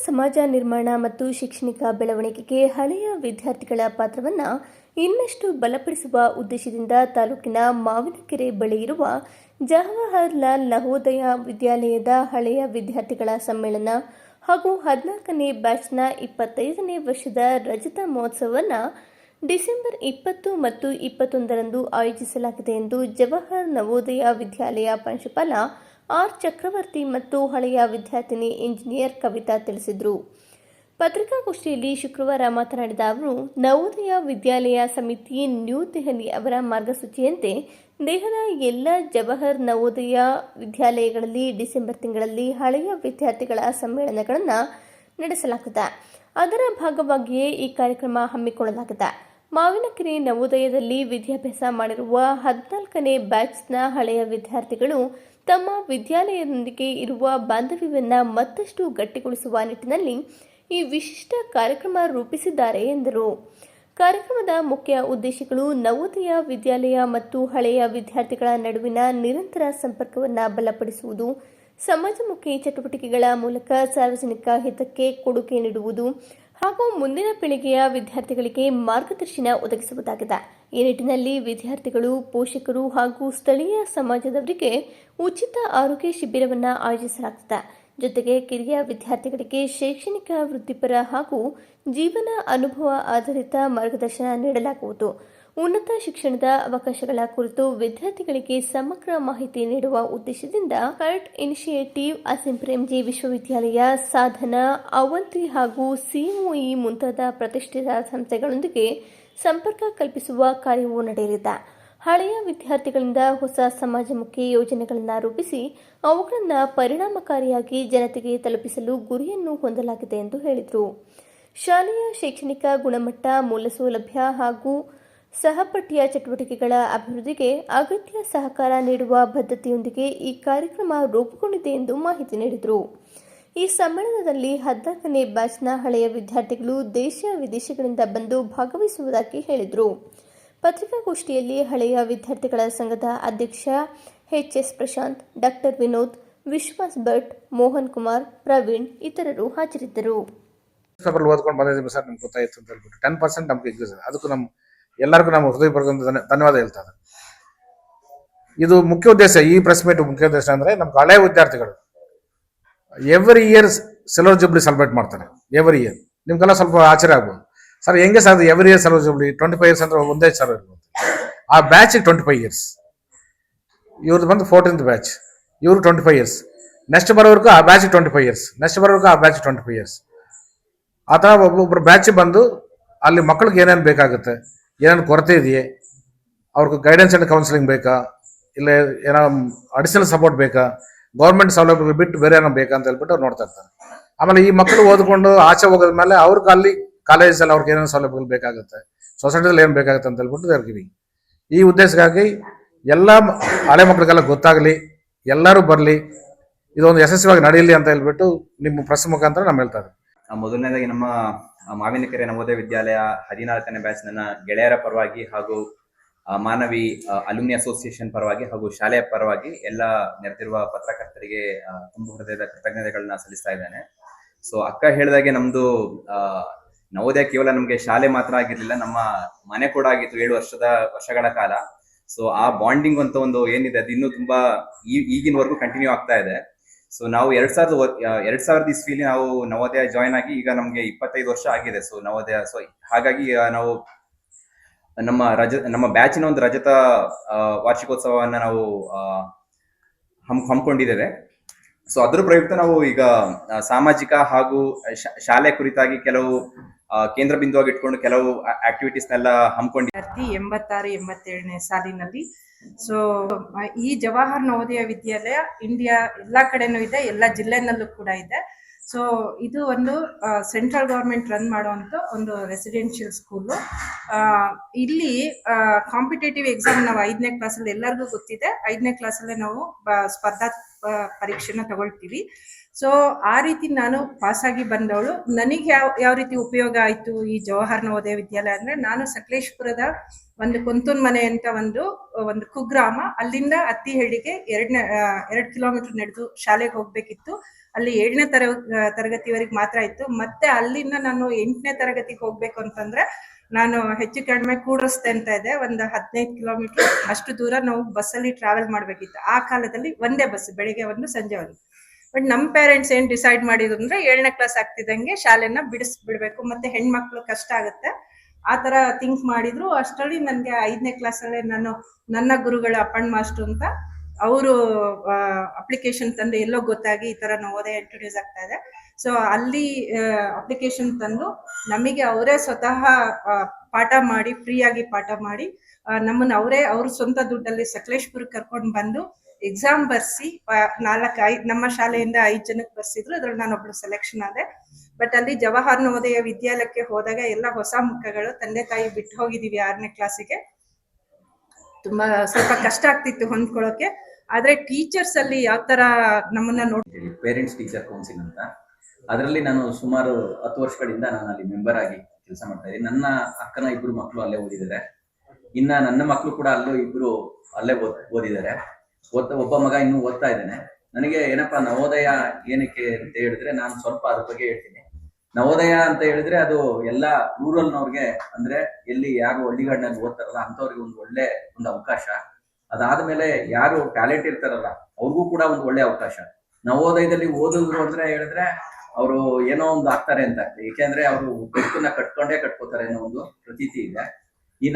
ಸಮಾಜ ನಿರ್ಮಾಣ ಮತ್ತು ಶೈಕ್ಷಣಿಕ ಬೆಳವಣಿಗೆಗೆ ಹಳೆಯ ವಿದ್ಯಾರ್ಥಿಗಳ ಪಾತ್ರವನ್ನು ಇನ್ನಷ್ಟು ಬಲಪಡಿಸುವ ಉದ್ದೇಶದಿಂದ ತಾಲೂಕಿನ ಮಾವಿನಕೆರೆ ಬಳಿ ಇರುವ ಜವಾಹರ್ಲಾಲ್ ನವೋದಯ ವಿದ್ಯಾಲಯದ ಹಳೆಯ ವಿದ್ಯಾರ್ಥಿಗಳ ಸಮ್ಮೇಳನ ಹಾಗೂ ಹದಿನಾಲ್ಕನೇ ಬ್ಯಾಚ್ನ ಇಪ್ಪತ್ತೈದನೇ ವರ್ಷದ ರಜತ ಮಹೋತ್ಸವವನ್ನು ಡಿಸೆಂಬರ್ ಇಪ್ಪತ್ತು ಮತ್ತು ಇಪ್ಪತ್ತೊಂದರಂದು ಆಯೋಜಿಸಲಾಗಿದೆ ಎಂದು ಜವಾಹರ್ ನವೋದಯ ವಿದ್ಯಾಲಯ ಪ್ರಾಂಶುಪಾಲ ಆರ್ ಚಕ್ರವರ್ತಿ ಮತ್ತು ಹಳೆಯ ವಿದ್ಯಾರ್ಥಿನಿ ಇಂಜಿನಿಯರ್ ಕವಿತಾ ತಿಳಿಸಿದರು. ಪತ್ರಿಕಾಗೋಷ್ಠಿಯಲ್ಲಿ ಶುಕ್ರವಾರ ಮಾತನಾಡಿದ ಅವರು, ನವೋದಯ ವಿದ್ಯಾಲಯ ಸಮಿತಿ ನ್ಯೂ ದೆಹಲಿ ಅವರ ಮಾರ್ಗಸೂಚಿಯಂತೆ ದೇಹದ ಎಲ್ಲ ಜವಾಹರ್ ನವೋದಯ ವಿದ್ಯಾಲಯಗಳಲ್ಲಿ ಡಿಸೆಂಬರ್ ತಿಂಗಳಲ್ಲಿ ಹಳೆಯ ವಿದ್ಯಾರ್ಥಿಗಳ ಸಮ್ಮೇಳನಗಳನ್ನು ನಡೆಸಲಾಗಿದೆ ಅದರ ಭಾಗವಾಗಿಯೇ ಈ ಕಾರ್ಯಕ್ರಮ ಹಮ್ಮಿಕೊಳ್ಳಲಾಗಿದೆ ಮಾವಿನಕೆರೆ ನವೋದಯದಲ್ಲಿ ವಿದ್ಯಾಭ್ಯಾಸ ಮಾಡಿರುವ ಹದಿನಾಲ್ಕನೇ ಬ್ಯಾಚ್ನ ಹಳೆಯ ವಿದ್ಯಾರ್ಥಿಗಳು ತಮ್ಮ ವಿದ್ಯಾಲಯದೊಂದಿಗೆ ಇರುವ ಬಾಂಧವ್ಯವನ್ನು ಮತ್ತಷ್ಟು ಗಟ್ಟಿಗೊಳಿಸುವ ನಿಟ್ಟಿನಲ್ಲಿ ಈ ವಿಶಿಷ್ಟ ಕಾರ್ಯಕ್ರಮ ರೂಪಿಸಿದ್ದಾರೆ ಎಂದರು. ಕಾರ್ಯಕ್ರಮದ ಮುಖ್ಯ ಉದ್ದೇಶಗಳು ನವೋದಯ ವಿದ್ಯಾಲಯ ಮತ್ತು ಹಳೆಯ ವಿದ್ಯಾರ್ಥಿಗಳ ನಡುವಿನ ನಿರಂತರ ಸಂಪರ್ಕವನ್ನು ಬಲಪಡಿಸುವುದು, ಸಮಾಜಮುಖಿ ಚಟುವಟಿಕೆಗಳ ಮೂಲಕ ಸಾರ್ವಜನಿಕ ಹಿತಕ್ಕೆ ಕೊಡುಗೆ ನೀಡುವುದು ಹಾಗೂ ಮುಂದಿನ ಪೀಳಿಗೆಯ ವಿದ್ಯಾರ್ಥಿಗಳಿಗೆ ಮಾರ್ಗದರ್ಶನ ಒದಗಿಸುವುದಾಗಿದೆ. ಈ ನಿಟ್ಟಿನಲ್ಲಿ ವಿದ್ಯಾರ್ಥಿಗಳು, ಪೋಷಕರು ಹಾಗೂ ಸ್ಥಳೀಯ ಸಮಾಜದವರಿಗೆ ಉಚಿತ ಆರೋಗ್ಯ ಶಿಬಿರವನ್ನು ಆಯೋಜಿಸಲಾಗುತ್ತದೆ. ಜೊತೆಗೆ ಕಿರಿಯ ವಿದ್ಯಾರ್ಥಿಗಳಿಗೆ ಶೈಕ್ಷಣಿಕ ವೃತ್ತಿಪರ ಹಾಗೂ ಜೀವನ ಅನುಭವ ಆಧಾರಿತ ಮಾರ್ಗದರ್ಶನ ನೀಡಲಾಗುವುದು. ಉನ್ನತ ಶಿಕ್ಷಣದ ಅವಕಾಶಗಳ ಕುರಿತು ವಿದ್ಯಾರ್ಥಿಗಳಿಗೆ ಸಮಗ್ರ ಮಾಹಿತಿ ನೀಡುವ ಉದ್ದೇಶದಿಂದ ಕರ್ಟ್ ಇನಿಷಿಯೇಟಿವ್ ಅಸಿಂಪ್ರೆಮ್ಜಿ ವಿಶ್ವವಿದ್ಯಾಲಯ ಸಾಧನ ಅವಂತಿ ಹಾಗೂ ಸಿಎಂಇ ಮುಂತಾದ ಪ್ರತಿಷ್ಠಿತ ಸಂಸ್ಥೆಗಳೊಂದಿಗೆ ಸಂಪರ್ಕ ಕಲ್ಪಿಸುವ ಕಾರ್ಯವು ನಡೆಯಲಿದೆ. ಹಳೆಯ ವಿದ್ಯಾರ್ಥಿಗಳಿಂದ ಹೊಸ ಸಮಾಜಮುಖಿ ಯೋಜನೆಗಳನ್ನು ರೂಪಿಸಿ ಅವುಗಳನ್ನು ಪರಿಣಾಮಕಾರಿಯಾಗಿ ಜನತೆಗೆ ತಲುಪಿಸಲು ಗುರಿಯನ್ನು ಹೊಂದಲಾಗಿದೆ ಎಂದು ಹೇಳಿದರು. ಶಾಲೆಯ ಶೈಕ್ಷಣಿಕ ಗುಣಮಟ್ಟ, ಮೂಲಸೌಲಭ್ಯ ಹಾಗೂ ಸಹಪಠ್ಯ ಚಟುವಟಿಕೆಗಳ ಅಭಿವೃದ್ಧಿಗೆ ಅಗತ್ಯ ಸಹಕಾರ ನೀಡುವ ಬದ್ಧತೆಯೊಂದಿಗೆ ಈ ಕಾರ್ಯಕ್ರಮ ರೂಪುಗೊಂಡಿದೆ ಎಂದು ಮಾಹಿತಿ ನೀಡಿದರು. ಈ ಸಮ್ಮೇಳನದಲ್ಲಿ ಹದಿನಾಲ್ಕನೇ ಬ್ಯಾಚ್ನ ಹಳೆಯ ವಿದ್ಯಾರ್ಥಿಗಳು ದೇಶ ವಿದೇಶಗಳಿಂದ ಬಂದು ಭಾಗವಹಿಸುವುದಾಗಿ ಹೇಳಿದರು. ಪತ್ರಿಕಾಗೋಷ್ಠಿಯಲ್ಲಿ ಹಳೆಯ ವಿದ್ಯಾರ್ಥಿಗಳ ಸಂಘದ ಅಧ್ಯಕ್ಷ H S Prashanth, doctor Vinod, Vishwas Bhat, Mohan Kumar, Praveen ಇತರರು ಹಾಜರಿದ್ದರು. ಓದ್ಕೊಂಡು ಬಂದಿದ್ದೀವಿ ಸರ್, ನಮ್ಗೆ ಗೊತ್ತಾಯ್ತು ಅಂತ ಹೇಳ್ಬಿಟ್ಟು. ಟೆನ್ ಪರ್ಸೆಂಟ್ ನಮ್ಗೆ ನಮ್ಮ ಎಲ್ಲರಿಗೂ ನಮ್ಮ ಹೃದಯಪೂರ್ವಕ ಧನ್ಯ- ಧನ್ಯವಾದ ಹೇಳ್ತಾರೆ ಇದು ಮುಖ್ಯ ಉದ್ದೇಶ ಈ ಪ್ರೆಸ್ ಮೀಟ್ ಮುಖ್ಯ ಉದ್ದೇಶ ಅಂದ್ರೆ ನಮ್ಗೆ ಹಳೆ ವಿದ್ಯಾರ್ಥಿಗಳು. Every year silver jubilee celebrate ಮಾಡ್ತಾರೆ. ಎವ್ರಿ ಇಯರ್ ನಿಮ್ಗೆಲ್ಲ ಸ್ವಲ್ಪ ಆಶ್ಚರ್ಯ ಆಗ್ಬೋದು. ಸರ್ ಹೆಂಗೆ sir every year silver jubilee twenty five years ಅಂದ್ರೆ ಒಂದೇ ಸರ್ ಇರ್ಬೋದು. ಆ ಬ್ಯಾಚ್ ಟ್ವೆಂಟಿ ಫೈವ್ ಇಯರ್ಸ್ ಇವ್ರದ್ದು ಬಂದು ಫೋರ್ಟೀನ್ತ್ ಬ್ಯಾಚ್ ಇವರು ಟ್ವೆಂಟಿ ಫೈವ್ ಇಯರ್ಸ್ ನೆಕ್ಸ್ಟ್ ಬರೋವರೆಗೂ ಆ batch twenty five years next ಬರೋವರೆಗೂ ಆ ಬ್ಯಾಚ್ ಟ್ವೆಂಟಿ ಫೈವ್ ಇಯರ್ಸ್ ಆ ಥರ ಒಬ್ಬೊಬ್ಬರು ಬ್ಯಾಚ್ ಬಂದು ಅಲ್ಲಿ ಮಕ್ಕಳಿಗೆ ಏನೇನು ಬೇಕಾಗುತ್ತೆ? ಏನೇನು ಕೊರತೆ ಇದೆಯೇ? ಅವ್ರಿಗೆ ಗೈಡೆನ್ಸ್ ಅಂಡ್ ಕೌನ್ಸಿಲಿಂಗ್ ಬೇಕಾ? ಇಲ್ಲ ಏನೋ ಅಡಿಷನಲ್ ಸಪೋರ್ಟ್ ಬೇಕಾ? ಗೌರ್ಮೆಂಟ್ ಸೌಲಭ್ಯಗಳು ಬಿಟ್ಟು ಬೇರೆ ಏನೋ ಬೇಕಾ ಅಂತ ಹೇಳ್ಬಿಟ್ಟು ಅವ್ರು ನೋಡ್ತಾ ಇರ್ತಾರೆ. ಆಮೇಲೆ ಈ ಮಕ್ಕಳು ಓದ್ಕೊಂಡು ಆಚೆ ಹೋಗೋದ್ಮೇಲೆ ಅವ್ರಿಗೆ ಅಲ್ಲಿ ಕಾಲೇಜಲ್ಲಿ ಅವ್ರಿಗೆ ಏನೇನು ಸೌಲಭ್ಯಗಳು ಬೇಕಾಗುತ್ತೆ? ಸೊಸೈಟಿಯಲ್ಲಿ ಏನು ಬೇಕಾಗುತ್ತೆ ಅಂತ ಹೇಳ್ಬಿಟ್ಟು ಇರ್ತೀವಿ ಈ ಉದ್ದೇಶಕ್ಕಾಗಿ ಎಲ್ಲ ಹಳೆ ಮಕ್ಕಳಿಗೆಲ್ಲ ಗೊತ್ತಾಗಲಿ, ಎಲ್ಲರೂ ಬರಲಿ, ಇದೊಂದು ಯಶಸ್ವಿಯಾಗಿ ನಡೆಯಲಿ ಅಂತ ಹೇಳ್ಬಿಟ್ಟು ನಿಮ್ಮ ಪ್ರೆಸ್ ಮುಖಾಂತರ ನಮ್ಮ ಹೇಳ್ತಾರೆ ಮೊದಲನೇದಾಗಿ ನಮ್ಮ ಮಾವಿನಕೆರೆ ನವೋದಯ ವಿದ್ಯಾಲಯ ಹದಿನಾಲ್ಕನೇ ಬ್ಯಾಚ್ ನನ್ನ ಗೆಳೆಯರ ಪರವಾಗಿ ಹಾಗೂ ಮಾನವಿ ಅಲುಮಿನಿ ಅಸೋಸಿಯೇಷನ್ ಪರವಾಗಿ ಹಾಗೂ ಶಾಲೆಯ ಪರವಾಗಿ ಎಲ್ಲ ನೆರೆದಿರುವ ಪತ್ರಕರ್ತರಿಗೆ ತುಂಬು ಹೃದಯದ ಕೃತಜ್ಞತೆಗಳನ್ನ ಸಲ್ಲಿಸ್ತಾ ಇದ್ದೇನೆ. ಸೊ ಅಕ್ಕ ಹೇಳಿದಾಗೆ ನಮ್ದು ನವೋದಯ ಕೇವಲ ನಮ್ಗೆ ಶಾಲೆ ಮಾತ್ರ ಆಗಿರ್ಲಿಲ್ಲ, ನಮ್ಮ ಮನೆ ಕೂಡ ಆಗಿತ್ತು ಏಳು ವರ್ಷದ, ವರ್ಷಗಳ ಕಾಲ. ಸೊ ಆ ಬಾಂಡಿಂಗ್ ಅಂತ ಒಂದು ಏನಿದೆ, ಅದು ಇನ್ನೂ ತುಂಬಾ ಈಗಿನವರೆಗೂ ಕಂಟಿನ್ಯೂ ಆಗ್ತಾ ಇದೆ. ಸೊ ನಾವು ಎರಡ್ ಸಾವಿರದ ಎರಡ್ ಸಾವಿರದ ಇಸ್ವಿಲಿ ನಾವು ನವೋದಯ ಜಾಯ್ನ್ ಆಗಿ ಈಗ ನಮ್ಗೆ ಇಪ್ಪತ್ತೈದು ವರ್ಷ ಆಗಿದೆ. ಸೊ ನವೋದಯ ಸೊ ಹಾಗಾಗಿ ನಾವು ನಮ್ಮ ರಜ, ನಮ್ಮ ಬ್ಯಾಚಿನ ಒಂದು ರಜತ ವಾರ್ಷಿಕೋತ್ಸವವನ್ನ ನಾವು ಹಮ್, ಹಮ್ಮಿಕೊಂಡಿದ್ದೇವೆ. ಸೊ ಅದ್ರ ಪ್ರಯುಕ್ತ ನಾವು ಈಗ ಸಾಮಾಜಿಕ ಹಾಗೂ ಶಾಲೆ ಕುರಿತಾಗಿ ಕೆಲವು ಕೇಂದ್ರ ಬಿಂದುವಾಗಿ ಇಟ್ಕೊಂಡು ಕೆಲವು ಆಕ್ಟಿವಿಟೀಸ್ ಎಲ್ಲ ಹಮ್ಮಿಕೊಂಡಿದ್ದೀವಿ. ಎಂಬತ್ತಾರು ಎಂಬತ್ತೇಳನೇ ಸಾಲಿನಲ್ಲಿ ಸೊ ಈ ಜವಾಹರ್ ನವೋದಯ ವಿದ್ಯಾಲಯ ಇಂಡಿಯಾ ಎಲ್ಲಾ ಕಡೆನೂ ಇದೆ, ಎಲ್ಲ ಜಿಲ್ಲೆನಲ್ಲೂ ಕೂಡ ಇದೆ. ಸೊ ಇದು ಒಂದು ಸೆಂಟ್ರಲ್ ಗೌರ್ಮೆಂಟ್ ರನ್ ಮಾಡುವಂತ ಒಂದು ರೆಸಿಡೆನ್ಷಿಯಲ್ ಸ್ಕೂಲು ಇಲ್ಲಿ ಕಾಂಪಿಟೇಟಿವ್ ಎಕ್ಸಾಮ್ ನಾವು ಐದನೇ ಕ್ಲಾಸಲ್ಲಿ ಎಲ್ಲರಿಗೂ ಗೊತ್ತಿದೆ. ಐದನೇ ಕ್ಲಾಸಲ್ಲೇ ನಾವು ಸ್ಪರ್ಧಾ ಪರೀಕ್ಷೆನ ತಗೊಳ್ತೀವಿ. ಸೊ ಆ ರೀತಿ ನಾನು ಪಾಸಾಗಿ ಬಂದವಳು. ನನಗೆ ಯಾವ ಯಾವ ರೀತಿ ಉಪಯೋಗ ಆಯ್ತು ಈ ಜವಾಹರ್ ನವೋದಯ ವಿದ್ಯಾಲಯ ಅಂದ್ರೆ ನಾನು ಸಕಲೇಶ್ಪುರದ ಒಂದು ಕೊಂತೂನ್ ಮನೆ ಅಂತ ಒಂದು ಒಂದು ಕುಗ್ರಾಮ. ಅಲ್ಲಿಂದ ಅತ್ತಿಹಳ್ಳಿಗೆ ಎರಡನೇ ಎರಡು ಕಿಲೋಮೀಟರ್ ನಡೆದು ಶಾಲೆಗೆ ಹೋಗ್ಬೇಕಿತ್ತು. ಅಲ್ಲಿ ಏಳನೇ ತರ ತರಗತಿವರೆಗೆ ಮಾತ್ರ ಇತ್ತು. ಮತ್ತೆ ಅಲ್ಲಿಂದ ನಾನು ಎಂಟನೇ ತರಗತಿಗೆ ಹೋಗ್ಬೇಕು ಅಂತಂದ್ರೆ ನಾನು ಹೆಚ್ಚು ಕಡಿಮೆ ಕೂಡ್ರಸ್ತೆ ಅಂತ ಇದೆ. ಒಂದು ಹದಿನೈದು ಕಿಲೋಮೀಟರ್ ಅಷ್ಟು ದೂರ ನಾವು ಬಸ್ಸಲ್ಲಿ ಟ್ರಾವೆಲ್ ಮಾಡಬೇಕಿತ್ತು. ಆ ಕಾಲದಲ್ಲಿ ಒಂದೇ ಬಸ್ ಬೆಳಿಗ್ಗೆ ಒಂದು, ಸಂಜೆ ಒಂದು. ಬಟ್ ನಮ್ಮ ಪೇರೆಂಟ್ಸ್ ಏನ್ ಡಿಸೈಡ್ ಮಾಡಿದ್ರು ಅಂದ್ರೆ ಏಳನೇ ಕ್ಲಾಸ್ ಆಗ್ತಿದ್ದಂಗೆ ಶಾಲೆನ ಬಿಡಿಸ್ ಬಿಡ್ಬೇಕು. ಮತ್ತೆ ಹೆಣ್ಮಕ್ಳು ಕಷ್ಟ ಆಗುತ್ತೆ. ಆ ತರ ಥಿಂಕ್ ಮಾಡಿದ್ರು. ಅಷ್ಟರಲ್ಲಿ ನನಗೆ ಐದನೇ ಕ್ಲಾಸಲ್ಲೇ ನಾನು, ನನ್ನ ಗುರುಗಳ ಅಪ್ಪಣ್ಣ ಮಾಸ್ಟರ್ ಅಂತ ಅವರು ಅಪ್ಲಿಕೇಶನ್ ತಂದು ಎಲ್ಲೋ ಗೊತ್ತಾಗಿ ಈ ತರ ನವೋದಯ ಇಂಟ್ರೊಡ್ಯೂಸ್ ಆಗ್ತಾ ಇದೆ. ಸೊ ಅಲ್ಲಿ ಅಪ್ಲಿಕೇಶನ್ ತಂದು ನಮಗೆ ಅವರೇ ಸ್ವತಃ ಪಾಠ ಮಾಡಿ ಫ್ರೀ ಆಗಿ ಪಾಠ ಮಾಡಿ ನಮ್ಮನ್ನ ಅವರೇ, ಅವ್ರ ಸ್ವಂತ ದುಡ್ಡಲ್ಲಿ ಸಕಲೇಶ್ಪುರಕ್ಕೆ ಕರ್ಕೊಂಡು ಬಂದು ಎಕ್ಸಾಮ್ ಬರ್ಸಿ ನಾಲ್ಕು ಐದು ನಮ್ಮ ಶಾಲೆಯಿಂದ ಐದು ಜನಕ್ಕೆ ಬರ್ಸಿದ್ರು. ಅದ್ರಲ್ಲಿ ನಾನೊಬ್ಳು ಸೆಲೆಕ್ಷನ್ ಆದೆ. ಬಟ್ ಅಲ್ಲಿ ಜವಾಹರ್ ನವೋದಯ ವಿದ್ಯಾಲಯಕ್ಕೆ ಹೋದಾಗ ಎಲ್ಲ ಹೊಸ ಮುಖಗಳು ತಂದೆ ತಾಯಿ ಬಿಟ್ಟು ಹೋಗಿದೀವಿ ಆರನೇ ಕ್ಲಾಸಿಗೆ ತುಂಬಾ ಸ್ವಲ್ಪ ಕಷ್ಟ ಆಗ್ತಿತ್ತು ಹೊಂದ್ಕೊಳ್ಳೋಕೆ ಆದ್ರೆ ಟೀಚರ್ಸ್ ಅಲ್ಲಿ ಯಾವ ತರ ನಮ್ಮನ್ನ ನೋಡ್ತೀವಿ ಪೇರೆಂಟ್ಸ್ ಟೀಚರ್ ಕೌನ್ಸಿಲ್ ಅಂತ. ಅದರಲ್ಲಿ ನಾನು ಸುಮಾರು ಹತ್ತು ವರ್ಷಗಳಿಂದ ನಾನು ಅಲ್ಲಿ ಮೆಂಬರ್ ಆಗಿ ಕೆಲಸ ಮಾಡ್ತಾ ಇದ್ದೀನಿ. ನನ್ನ ಅಕ್ಕನ ಇಬ್ರು ಮಕ್ಕಳು ಅಲ್ಲೇ ಓದಿದ್ದಾರೆ. ಇನ್ನ ನನ್ನ ಮಕ್ಕಳು ಕೂಡ ಅಲ್ಲೂ ಇಬ್ರು ಅಲ್ಲೇ ಓದ್ ಓದಿದ್ದಾರೆ. ಓದ್ತಾ ಒಬ್ಬ ಮಗ ಇನ್ನೂ ಓದ್ತಾ ಇದ್ದಾನೆ. ನನಗೆ ಏನಪ್ಪಾ ನವೋದಯ ಏನಕ್ಕೆ ಅಂತ ಹೇಳಿದ್ರೆ ನಾನು ಸ್ವಲ್ಪ ಅದ್ರ ಬಗ್ಗೆ ಹೇಳ್ತೀನಿ. ನವೋದಯ ಅಂತ ಹೇಳಿದ್ರೆ ಅದು ಎಲ್ಲ ರೂರಲ್ನವ್ರಿಗೆ ಅಂದ್ರೆ ಎಲ್ಲಿ ಯಾರು ಹಳ್ಳಿಗಾಡಿನಲ್ಲಿ ಓದ್ತಾರಲ್ಲ ಅಂತವ್ರಿಗೆ ಒಂದು ಒಳ್ಳೆ ಒಂದು ಅವಕಾಶ. ಅದಾದ್ಮೇಲೆ ಯಾರು ಟ್ಯಾಲೆಂಟ್ ಇರ್ತಾರಲ್ಲ, ಅವ್ರಿಗೂ ಕೂಡ ಒಂದು ಒಳ್ಳೆ ಅವಕಾಶ. ನವೋದಯದಲ್ಲಿ ಓದಿದ್ರು ಅಂದ್ರೆ ಹೇಳಿದ್ರೆ ಅವರು ಏನೋ ಒಂದು ಆಗ್ತಾರೆ ಅಂತ. ಏಕೆಂದ್ರೆ ಅವರು ಬೆಕ್ಕನ್ನ ಕಟ್ಕೊಂಡೇ ಕಟ್ಕೋತಾರೆ ಅನ್ನೋ ಒಂದು ಪ್ರತೀತಿ ಇದೆ. ಈ